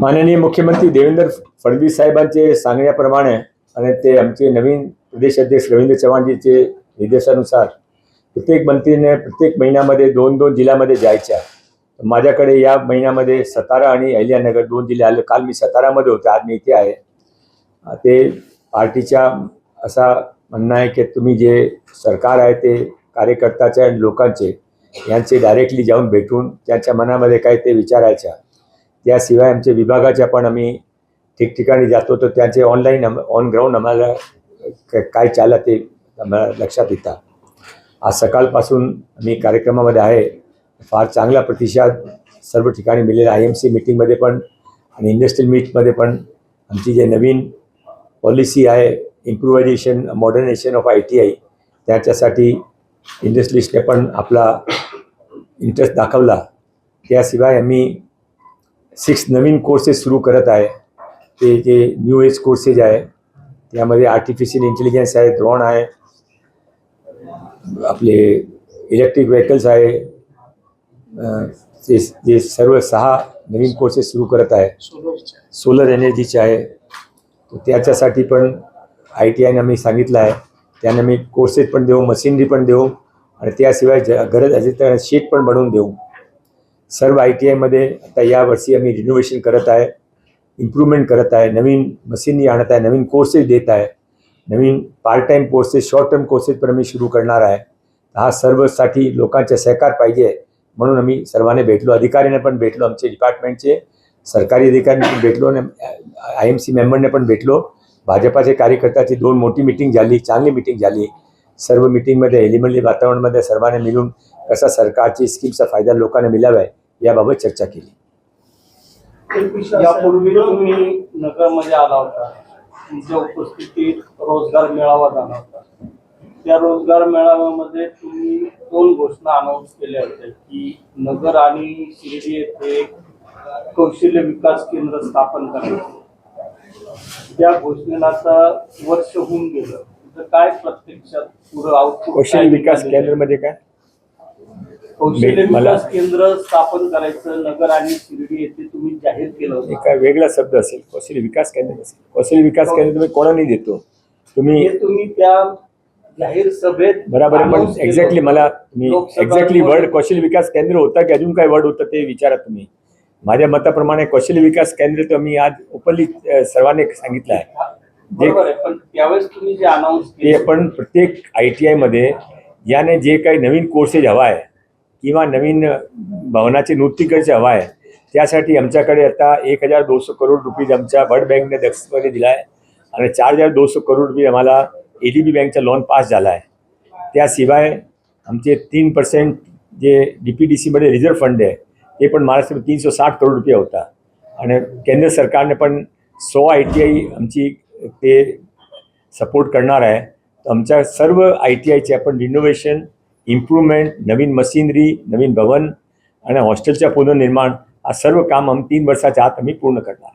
माननीय मुख्यमंत्री देवेंद्र फडणवीस साहेबांचे सांगण्याप्रमाणे आणि ते आमचे नवीन प्रदेश अध्यक्ष रवींद्र चव्हाणजीचे निर्देशानुसार प्रत्येक मंत्रीने प्रत्येक महिन्यामध्ये दोन दोन जिल्ह्यामध्ये जायच्या. माझ्याकडे या महिन्यामध्ये सतारा आणि अहिल्यानगर दोन जिल्हे आले. काल मी सतारामध्ये होते आज मी इथे आहे. ते पार्टीच्या असा म्हणणं आहे की तुम्ही जे सरकार आहे ते कार्यकर्त्याचे आणि लोकांचे यांचे डायरेक्टली जाऊन भेटून त्यांच्या मनामध्ये काय ते विचारायच्या. त्याशिवाय आमच्या विभागाच्या पण आम्ही ठिकठिकाणी जातो तर त्यांचे ऑनलाईन ऑन ग्राउंड आम्हाला काय चाललं ते आम्हाला लक्षात येतं. आज सकाळपासून मी कार्यक्रमामध्ये आहे. फार चांगला प्रतिसाद सर्व ठिकाणी मिळेल आय एम सी मिटिंगमध्ये पण आणि इंडस्ट्रियल मीटमध्ये पण आमची जे नवीन पॉलिसी आहे improvisation modernisation of I T I त्याच्यासाठी इंडस्ट्रिस्टने पण आपला इंटरेस्ट दाखवला. त्याशिवाय आम्ही सिक्स नवीन कोर्सेस सुरू करत आहे. ते जे न्यू एज कोर्सेस आहे त्यामध्ये आर्टिफिशियल इंटेलिजन्स आहे ड्रोन आहे आपले इलेक्ट्रिक व्हेकल्स आहे ते जे सर्व सहा नवीन कोर्सेस सुरू करत आहे. सोलर एनर्जीचे आहे. त्याच्यासाठी पण आय टी आयनं मी सांगितलं आहे. त्यांना मी कोर्सेस पण देऊ मशिनरी पण देऊ आणि त्याशिवाय ज गरज असेल तर शीट पण बनवून देऊ. सर्व आय टी आयमध्ये आता यावर्षी आम्ही रिनोव्हेशन करत आहे इम्प्रूव्हमेंट करत आहे नवीन मशीनी आणत आहे नवीन कोर्सेस देत आहे. नवीन part time courses short term courses पण आम्ही सुरू करणार आहे. हा सर्वसाठी लोकांचा सहकार पाहिजे म्हणून आम्ही सर्वांना भेटलो. अधिकाऱ्यांना पण भेटलो आमचे डिपार्टमेंटचे सरकारी अधिकाऱ्यांनी पण भेटलो आणि आय एम सी मेंबरने पण भेटलो. भाजपाचे कार्यकर्त्याची दोन मोठी मिटिंग झाली चांगली मिटिंग झाली. सर्व मिटिंगमध्ये एलिमेंटली वातावरणामध्ये सर्वांनी मिळून कसा सरकारची स्कीमचा फायदा लोकांना मिळावा आहे याबाबत चर्चा केली. यापूर्वी तुम्ही नगरमध्ये आला होता. तुमच्या उपस्थितीत रोजगार मेळावा झाला होता. त्या रोजगार मेळाव्यामध्ये तुम्ही दोन घोषणा अनाऊन्स केल्या होत्या की नगर आणि शिर्डी येथे कौशल्य विकास केंद्र स्थापन करायचे. त्या घोषणेला आता वर्ष होऊन गेलं. तर काय प्रत्यक्षात पुढं कौशल्य विकास? केंद्रामध्ये काय? कौशल्य मला- विकास केंद्र स्थापन करायचं नगर आणि शिर्डी येथे तुम्ही जाहीर केलं होतं. वेगळा शब्द असेल कौशल्य विकास केंद्र असेल. कौशल्य विकास केंद्र तुम्ही कोणाला देतो? तुम्ही हे तुम्ही त्या जाहीर सभेत बरोबर आहे, पण केलं एक्झॅक्टली होतं. मला मी लोकसभा एक्झॅक्टली वर्ड कौशल्य विकास केंद्र होता की अजून काय वर्ड होतं ते विचारा तुम्ही. माझ्या मताप्रमाणे कौशल्य विकास केंद्र तर मी आज ओपनली सर्वांनी सांगितलं आहे. बरोबर आहे पण त्यावेळेस तुम्ही जे अनाऊन्स ते प्रत्येक आय टी आयमध्ये याने जे काही नवीन कोर्सेस हवा आहे किंवा नवीन भवनाचे नूतनीकरण हवा आहे त्यासाठी आमच्याकडे आता एक हजार दोनशे करोड रुपीज आमच्या वर्ल्ड बँकने दक्षिणमध्ये दिला आहे आणि चार हजार दोनशे करोड रुपये आम्हाला ए डी बी बँकचा लोन पास झाला आहे. त्याशिवाय आमचे तीन पर्सेंट जे डी पी डी सीमध्ये रिझर्व्ह फंड आहे ते पण महाराष्ट्रामध्ये तीनशे साठ करोड रुपये होता. आणि केंद्र सरकारने पण सो आय टी आय आमची ते सपोर्ट करणार आहे. तर आमच्या सर्व आय टी आयचे आपण रिनोव्हेशन इम्प्रूव्हमेंट नवीन मशिनरी नवीन भवन आणि हॉस्टेलच्या पुनर्निर्माण हा सर्व काम आम्ही तीन वर्षाच्या आत आम्ही पूर्ण करणार.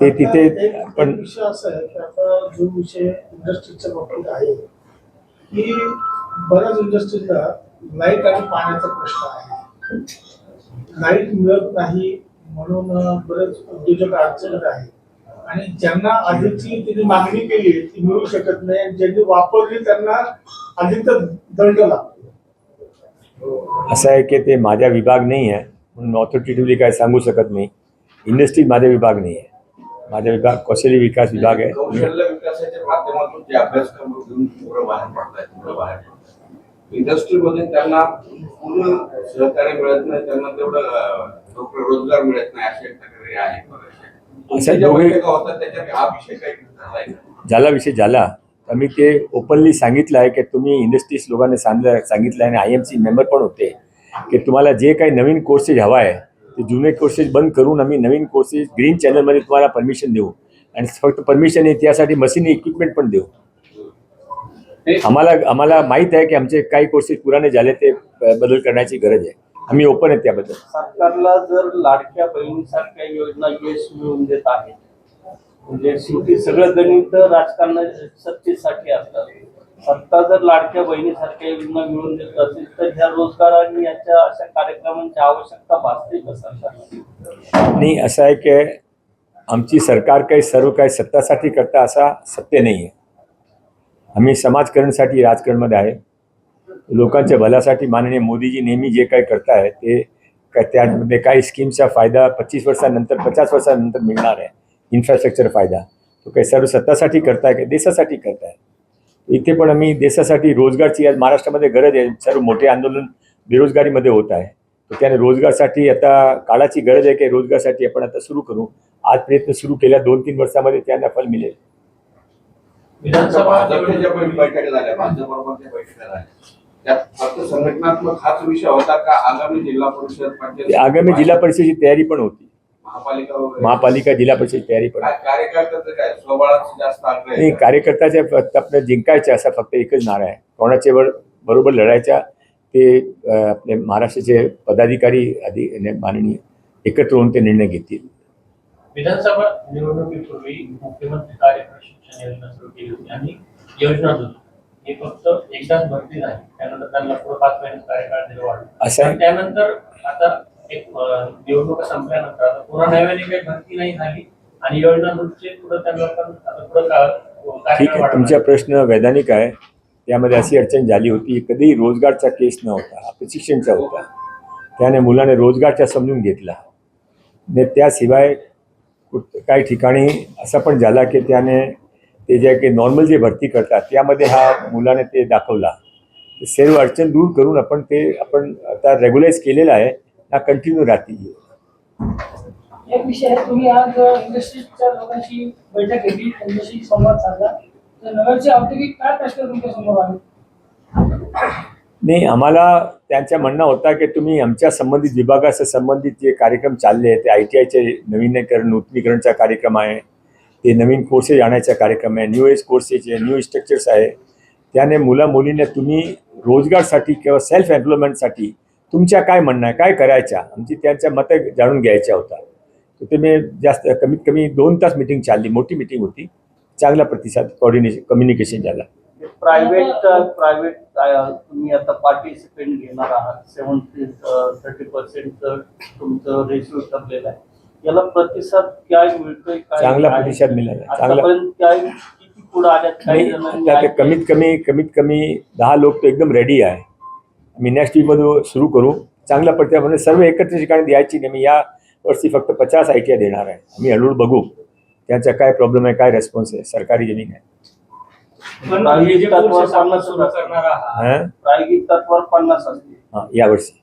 ते तिथे पण विषय असा आहे की आता जो विषय इंडस्ट्रीच्या बाबतीत आहे की बऱ्याच इंडस्ट्रीला लाइट आणि पाण्याचा प्रश्न आहे. लाइट मिळत नाही म्हणून बरेच उद्योजक अडचणीत आहे आणि ज्यांना आधीची त्यांनी मागणी केली ती मिळू शकत नाही. आणि ज्यांनी वापरली त्यांना अधिकचा दंड लागतो. असं आहे की ते माझा विभाग नाही आहे म्हणून ऑथॉरिटेटिव्हली काय सांगू शकत नाही. इंडस्ट्री माझा विभाग नाही आहे. माझा विभाग कौशल्य विकास विभाग आहे. कौशल्य विकासाच्या माध्यमातून जे अभ्यासक्रम इंडस्ट्रीमध्ये त्यांना पूर्ण सहकार्य मिळत नाही त्यांना तेवढं रोजगार मिळत नाही अशी तक्रारी आहे. अशा तुमच्या दोघे-? झाला विषय झाला तर मी ते ओपनली सांगितलं आहे की तुम्ही इंडस्ट्रीज लोकांनी सांगितलं सांगितलं आहे आणि आय एम सी मेंबर पण होते की तुम्हाला जे काही नवीन कोर्सेस हवा आहे ते जुने कोर्सेस बंद करून आम्ही नवीन कोर्सेस ग्रीन चॅनलमध्ये तुम्हाला परमिशन देऊ. आणि फक्त परमिशन आहे त्यासाठी मशीन इक्विपमेंट पण देऊ. आम्हाला आम्हाला माहीत आहे की आमचे काही कोर्सेस पुराणे झाले ते बदल करण्याची गरज आहे. आम्ही ओपन आहे त्याबद्दल. सरकारला जर लाडक्या बहिणीसारख्या योजना यश मिळवून देत आहेत म्हणजे शेवटी सगळं गणित राजकारण सत्तेसाठी असतात. सत्ता जर लाडक्या बहिणीसारख्या योजना मिळवून देत असेल तर ह्या रोजगार आणि याच्या अशा कार्यक्रमांची आवश्यकता भासते का सरकारला? नाही असं आहे की आमची सरकार काही सर्व काही सत्तासाठी करता असा सत्य नाही आहे आम्ही समाजकरणसाठी राजकारणमध्ये आहे. लोकांच्या भल्यासाठी माननीय मोदीजी नेहमी जे काही करताय ते त्यामध्ये काही स्कीमचा फायदा पच्चीस वर्षानंतर पचास वर्षानंतर मिळणार आहे. इन्फ्रास्ट्रक्चर फायदा. तो काही सर्व स्वतःसाठी करताय का? देशासाठी करताय. इथे पण आम्ही देशासाठी रोजगारची आज महाराष्ट्रामध्ये गरज आहे. सर्व मोठे आंदोलन बेरोजगारीमध्ये होत आहे. तर त्याने रोजगारसाठी आता काळाची गरज आहे की रोजगारसाठी आपण आता सुरू करू? आज प्रयत्न सुरू केल्या दोन तीन वर्षामध्ये त्यांना फल मिळेल. विधानसभा बैठका झाल्या. फक्त संघटनात्मक हाच विषय होता का आगामी जिल्हा परिषद आगामी जिल्हा परिषदेची तयारी पण होती. महापालिका महापालिका जिल्हा परिषदेची तयारी पण नाही? कार्यकर्त्याच्या फक्त आपलं जिंकायचं असा फक्त एकच नारा आहे. कोणाच्या वर बरोबर लढायच्या ते आपले महाराष्ट्राचे पदाधिकारी आधी माननीय एकत्र होऊन ते निर्णय घेतील. विधानसभा निवडणुकीपूर्वी मुख्यमंत्री कार्य प्रशिक्षण योजना सुरू केली होती आणि योजना हे फक्त एकदाच भरती झाली. त्यानंतर त्यांना पुढे पाच महिने कार्यकाळ दिला वाढला. त्यानंतर आता एक निवडणुका संपल्यानंतर आता पुन्हा नव्याने काही भरती नाही झाली. आणि योजना पुढे त्यांना पण आता पुढे ठीक आहे तुमचा प्रश्न वैधानिक आहे. त्यामध्ये अशी अडचण झाली होती कधी रोजगारचा केस नव्हता हा प्रशिक्षणचा होता. त्याने मुलाने रोजगारचा समजून घेतला. त्याशिवाय काही ठिकाणी असं पण झाला की त्याने ते जे काही नॉर्मल जे भरती करतात त्यामध्ये हा मुलाने ते दाखवला. सर्व अडचण दूर करून आपण ते आपण आता रेग्युलाइज केलेलं आहे हा कंटिन्यू राहतील एक विषय आहे तुम्ही आज इंडस्ट्रीजच्या लोकांशी बैठक घेतली त्यांच्याशी संवाद साधला. तर नगरचे औद्योगिक काय प्रश्न तुमच्यासमोर आले? नाही आम्हाला त्यांच्या म्हणणं होता की तुम्ही आमच्या संबंधित विभागाशी संबंधित जे कार्यक्रम चालले आहेत ते आय टी आयचे नवीनीकरण नूतनीकरणचा कार्यक्रम आहे. ते नवीन कोर्सेस आणायचा कार्यक्रम आहे न्यू एज कोर्सेस आहे न्यू स्ट्रक्चर्स आहे त्याने मुला मुलींना तुम्ही रोजगारसाठी किंवा सेल्फ एम्प्लॉयमेंटसाठी तुमच्या काय म्हणणं आहे काय करायच्या आमची त्यांच्या मतं जाणून घ्यायच्या होता तर ते मी जास्त कमीत कमी दोन तास मिटिंग चालली मोठी मिटिंग होती. चांगला प्रतिसाद कॉर्डिनेशन कम्युनिकेशन झाला. प्रायव्हेट प्रायव्हेट तुम्ही आता पार्टिसिपेंट घेणार आहात. सेवन्टी थर्टी पर्सेंट तुमचं रेशिओ ठरलेलं आहे. याला प्रतिसाद काय मिळतोय काय चांगला? प्रतिसाद मिळाला. चांगला आतापर्यंत काय किती पुढे आल्यात काही नाही जणांनी आता ते ITI कमीत कमी कमीत कमी दहा लोक तर एकदम रेडी आहे. आम्ही नेक्स्ट वीकमध्ये सुरू करू. चांगल्या प्रतिसाद म्हणजे सर्व एकत्र ठिकाणी द्यायची नाही. मी या वर्षी फक्त पचास आय टी आय देणार आहे. आम्ही हळूहळू बघू. त्यांचा काय प्रॉब्लेम आहे काय रेस्पॉन्स आहे सरकारी जमीन आहे. पण हे जे तत्वावर सुरू करणार आहात हां? प्रायोगिक तत्वावर पन्नास असतील. हां यावर्षी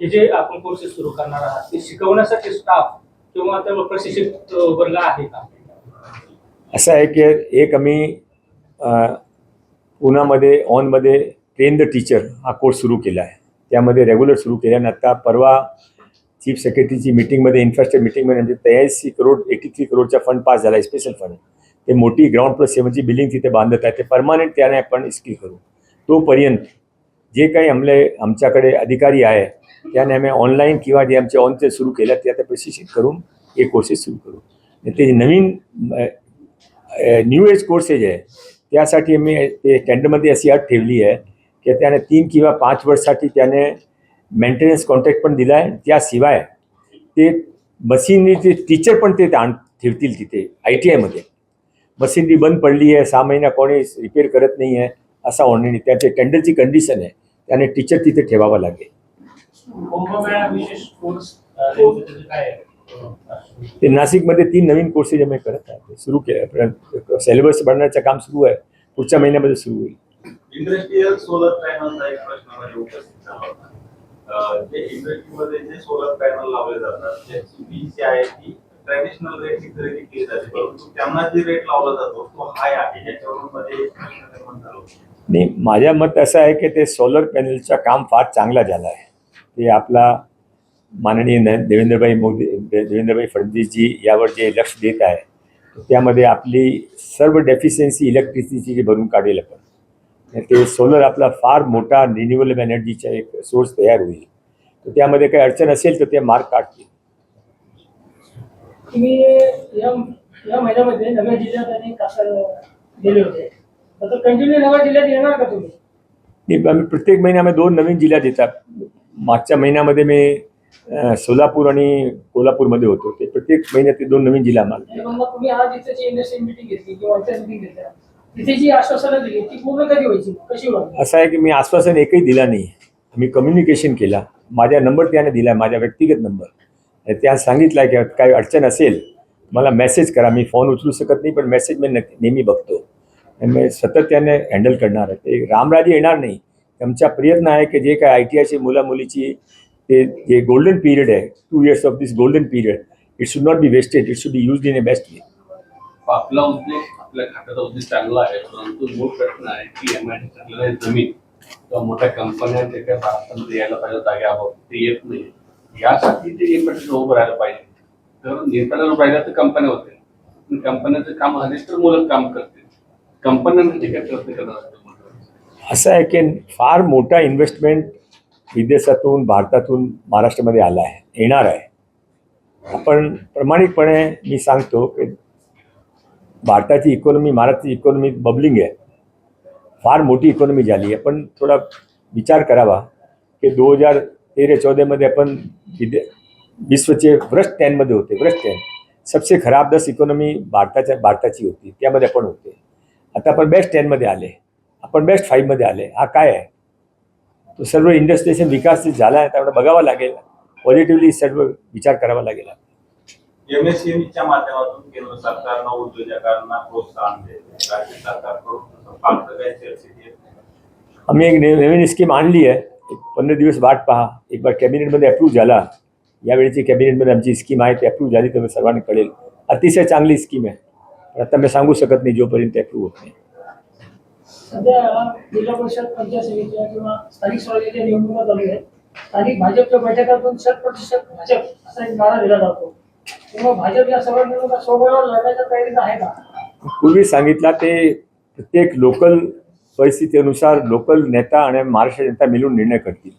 हे जे आपण कोर्सेस सुरू करणार आहात ते शिकवण्यासाठी स्टाफ किंवा त्या प्रशिक्षित वर्ग आहे का? असं आहे की एक आम्ही पुण्यामध्ये ऑनमध्ये ट्रेन द टीचर हा कोर्स सुरू केला आहे. त्यामध्ये रेग्युलर सुरू केला आणि आता परवा चीफ सेक्रेटरीची मिटिंगमध्ये इन्फ्रास्ट्रक्चर मिटिंगमध्ये म्हणजे त्र्याऐंशी करोड एटी थ्री करोडचा फंड पास झाला आहे स्पेशल फंड ते मोठी ग्राउंड प्लस सेवनची बिल्डिंग तिथे बांधत आहे. ते परमानंट त्याने आपण स्किल करू. तोपर्यंत जे काही आमले आमच्याकडे अधिकारी आहे त्याने आम्ही ऑनलाईन किंवा जे आमचे ऑनचे सुरू केलं ते आता प्रशिक्षित करून हे कोर्सेस सुरू करू. ते नवीन न्यू एज कोर्सेस आहे त्यासाठी आम्ही ते टेंडरमध्ये अशी अट ठेवली आहे की त्याने तीन किंवा पाच वर्षसाठी त्याने मेंटेनन्स कॉन्ट्रॅक्ट पण दिला आहे. त्याशिवाय ते मशीनरीचे टीचर पण ते आण ठेवतील तिथे आय टी आयमध्ये मशीनरी बंद पडली आहे सहा महिना कोणी रिपेअर करत नाही आहे असा ऑनलाईन त्याचे टेंडरची कंडिशन आहे. त्याने टीचर तिथे ठेवावा लागेल. कुंभमेळा विशेष कोर्स काय? ते नाशिकमध्ये तीन नवीन कोर्सेस आम्ही करत आहे ते सुरू केलं सिलेबस बनण्याचं काम सुरू आहे. पुढच्या महिन्यामध्ये सुरू होईल. इंडस्ट्रीयल सोलर पॅनलचा एक प्रश्न माझ्या उपस्थित झाला होता. जे इंडस्ट्रीमध्ये जे सोलर पॅनल लावले जातात त्याची फी जी आहे ती ट्रॅडिशनल रेटची खरेदी केली जाते. परंतु त्यांना जे रेट लावला जातो तो हाय आहे. याच्यावरून मध्ये एक प्रश्न निर्माण झाला होता. नाही माझ्या मत असं आहे की ते सोलर पॅनलचं काम फार चांगला झालं आहे. ते आपला माननीय न देवेंद्रभाई मोदी देवेंद्रभाई फडणवीसजी यावर जे लक्ष देत आहे त्यामध्ये आपली सर्व डेफिशियन्सी इलेक्ट्रिसिटीची भरून काढेल आपण. ते सोलर आपला फार मोठा रिन्युएबल एनर्जीचा एक सोर्स तयार होईल. तर त्यामध्ये काही अडचण असेल तर ते मार्क काढतील. तुम्ही या या महिन्यामध्ये नव्या जिल्ह्यात आणि कासार गेले होते. आता कंटिन्यू नगर जिल्ह्यात येणार का तुम्ही? आम्ही प्रत्येक महिन्यामध्ये दोन नवीन जिल्ह्यात येतात. मागच्या महिन्यामध्ये मी सोलापूर आणि कोल्हापूरमध्ये होतो. ते प्रत्येक महिन्यात ते दोन नवीन जिल्हा आम्हाला आणि मग तुम्ही आज इथे जी इंडस्ट्री मिटिंग घेतली किंवा इथे मिटिंग घेतल्या तिथे जी आश्वासनं दिली ती पूर्ण कधी व्हायची? कशी व्हावी असं आहे की मी आश्वासन एकही दिला नाही. मी कम्युनिकेशन केला. माझा नंबर त्याने दिला माझा व्यक्तिगत नंबर त्या सांगितलं की काही अडचण असेल मला मेसेज करा. मी फोन उचलू शकत नाही पण मेसेज मी नेहमी बघतो. आणि मी सतत त्याने हँडल करणार आहे. ते रामराजे येणार नाही. आमचा प्रयत्न आहे की जे काय आय टी आयची मुला मुलीची ते जे गोल्डन पिरियड आहे two years of this golden period it should not be wasted it should be use in a best way आपला उद्देश आपल्या खात्याचा उद्देश चांगला आहे परंतु मूळ प्रश्न आहे की एम आय आपल्याला जमीन. किंवा मोठ्या कंपन्या जे काही भारतामध्ये यायला पाहिजे जाग्यावर ते येत नाही. यासाठी ते एक प्रश्न उभं राहायला पाहिजे. तर नेत्याला उभं राहिलं तर कंपन्या होते. कंपन्याचं काम झालेच मुलं काम करते. कंपन्यांना जे काही प्रयत्न करणार असं आहे की फार मोठा इन्व्हेस्टमेंट विदेशातून भारतातून महाराष्ट्रामध्ये आला आहे येणार आहे. आपण प्रामाणिकपणे मी सांगतो की भारताची इकॉनॉमी महाराष्ट्राची इकॉनॉमी बबलिंग आहे. फार मोठी इकॉनॉमी झाली आहे. पण थोडा विचार करावा की दोन हजार तेरा चौदामध्ये आपण विदे विश्वचे व्रस्ट टॅनमध्ये होते. व्रस्ट टॅन सबसे खराब दस इकॉनॉमी भारताच्या भारताची होती. त्यामध्ये आपण होते. आता आपण बेस्ट टॅनमध्ये आले. आपण बेस्ट फाईव्हमध्ये आले. हा काय आहे? तो सर्व इंडस्ट्रियल विकास झाला आहे त्यामुळे बघावा लागेल. पॉझिटिव्हली सर्व विचार करावा लागेल. एमएसएमईच्या माध्यमातून केंद्र सरकारनं उद्योजकांना प्रोत्साहन राज्य सरकारकडून. आम्ही एक नवीन स्कीम आणली आहे. एक पंधरा दिवस वाट पहा. एक बार कॅबिनेटमध्ये अप्रूव्ह झाला. यावेळीची कॅबिनेटमध्ये आमची स्कीम आहे ती अप्रूव्ह झाली तर सर्वांना कळेल. अतिशय चांगली स्कीम आहे. पण आता मी सांगू शकत नाही जोपर्यंत अप्रूव्ह होत नाही. सध्या जिल्हा परिषद पंचायत समितीच्या किंवा स्थानिक स्वराज्याच्या निवडणुका चालू आहेत. स्थानिक भाजपच्या बैठकातून शत प्रतिशत भाजप असा एक नारा दिला जातो. तेव्हा भाजप या सर्व निवडणुका सोबत लढण्याच्या तयारीत आहे का? पूर्वी सांगितला ते प्रत्येक लोकल परिस्थितीनुसार लोकल नेता आणि महाराष्ट्र जनता मिळून निर्णय करतील.